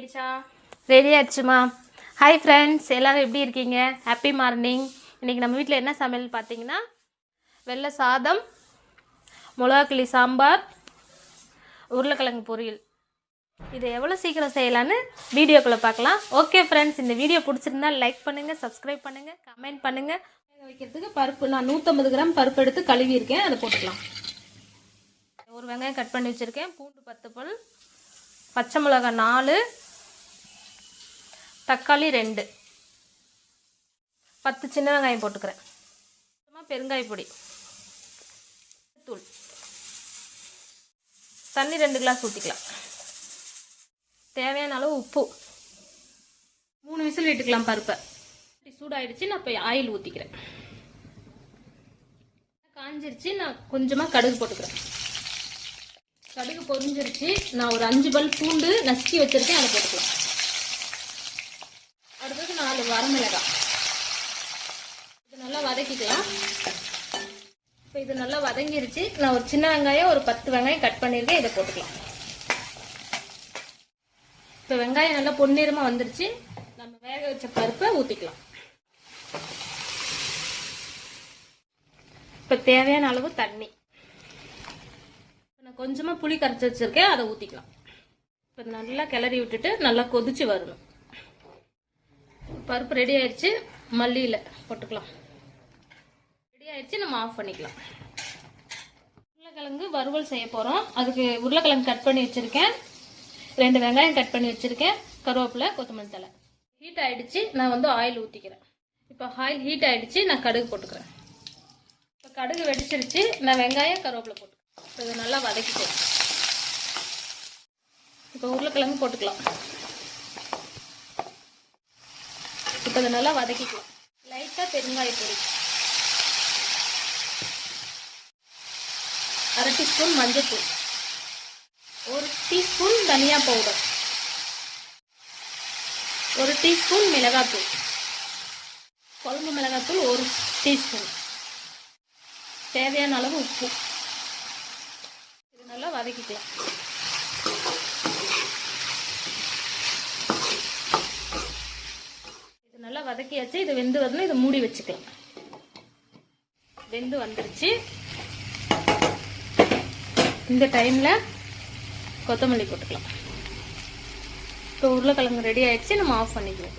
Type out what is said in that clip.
ஆயிடுச்சா? Ready ஆயிடுச்சுமா hi friends எல்லோரும் எப்படி இருக்கீங்க? ஹாப்பி மார்னிங் இன்றைக்கி நம்ம வீட்டில் என்ன சமையல் பார்த்தீங்கன்னா வெள்ளை சாதம் மிளகாக்கிளி சாம்பார் உருளைக்கிழங்கு பொரியல். இது எவ்வளோ சீக்கிரம் செய்யலான்னு வீடியோக்குள்ளே பார்க்கலாம். ஓகே ஃப்ரெண்ட்ஸ் இந்த வீடியோ பிடிச்சிருந்தா லைக் பண்ணுங்கள் சப்ஸ்கிரைப் பண்ணுங்கள் கமெண்ட் பண்ணுங்கள் வைக்கிறதுக்கு பருப்பு நான் நூற்றம்பது கிராம் பருப்பு எடுத்து கழுவி இருக்கேன் அதை போட்டுக்கலாம். ஒரு வெங்காயம் கட் பண்ணி வச்சுருக்கேன். பூண்டு பத்து பல் பச்சை மிளகாய் நாலு தக்காளி ரெண்டு. பத்து சின்ன வெங்காயம் போட்டுக்கிறேன். சும்மா பெருங்காய பொடி. தூள். தண்ணி ரெண்டு கிளாஸ் ஊற்றிக்கலாம் தேவையான அளவு உப்பு. மூணு விசில் விட்டுக்கலாம் பருப்பை. சூடாயிடுச்சு நான் இப்போ ஆயில் ஊற்றிக்கிறேன் காஞ்சிருச்சு நான் கொஞ்சமாக கடுகு போட்டுக்கிறேன். கடுகு பொரிஞ்சிருச்சு நான் ஒரு அஞ்சு பல் பூண்டு நசுக்கி வச்சுருக்கேன் அதை போட்டுக்கலாம். நாலு வரமிளகாய். இது நல்லா வதக்கிக்கலாம். இப்போ இது நல்லா வதங்கிருச்சு. நான் ஒரு சின்ன வெங்காயம் ஒரு பத்து வெங்காயம் கட் பண்ணியிருக்கேன் இதை போட்டுக்கலாம். இப்போ வெங்காயம் நல்லா பொன்னிறமாக வந்துருச்சு. நம்ம வேக வச்ச பருப்பை ஊற்றிக்கலாம் இப்போ தேவையான அளவு தண்ணி. நான் கொஞ்சமாக புளி கரைச்சி வச்சுருக்கேன். அதை ஊற்றிக்கலாம் இப்போ நல்லா கிளறி விட்டுட்டு நல்லா கொதிச்சு வரணும். பருப்பு ரெடி ஆயிடுச்சு மல்லியில் போட்டுக்கலாம். ரெடி ஆயிடுச்சு நம்ம ஆஃப் பண்ணிக்கலாம். உருளைக்கிழங்கு வறுவல் செய்ய போகிறோம் அதுக்கு உருளைக்கிழங்கு கட் பண்ணி வச்சுருக்கேன். ரெண்டு வெங்காயம் கட் பண்ணி வச்சுருக்கேன். கருவேப்பிலை கொத்தமல்லி தலை ஹீட் ஆகிடுச்சு நான் வந்து ஆயில் ஊற்றிக்கிறேன் இப்போ ஆயில் ஹீட் ஆகிடுச்சு நான் கடுகு போட்டுக்கிறேன். இப்போ கடுகு வெடிச்சிருச்சு. நான் வெங்காயம் கருவேப்பிலை போட்டுக்கிறேன். இப்போ இதை நல்லா வதக்கிட்டேன் இப்போ உருளைக்கிழங்கு போட்டுக்கலாம். இப்போ அதை நல்லா வதக்கிக்கலாம். லைட்டாக பெருங்காய பொடி. அரை டீஸ்பூன் மஞ்சள்தூள் ஒரு டீஸ்பூன் தனியா பவுடர் ஒரு டீஸ்பூன் மிளகாத்தூள் குழம்பு மிளகாத்தூள் ஒரு டீஸ்பூன். தேவையான அளவு உப்பு. இது நல்லா வதக்கிக்கலாம். நல்லா வதக்கியாச்சு. இது வெந்து வரணும். இதை மூடி வச்சுக்கலாம். வெந்து வந்துருச்சு. இந்த டைமில் கொத்தமல்லி போட்டுக்கலாம். இப்போ உருளைக்கிழங்கு ரெடி ஆயிடுச்சு. நம்ம ஆஃப் பண்ணிக்கலாம்.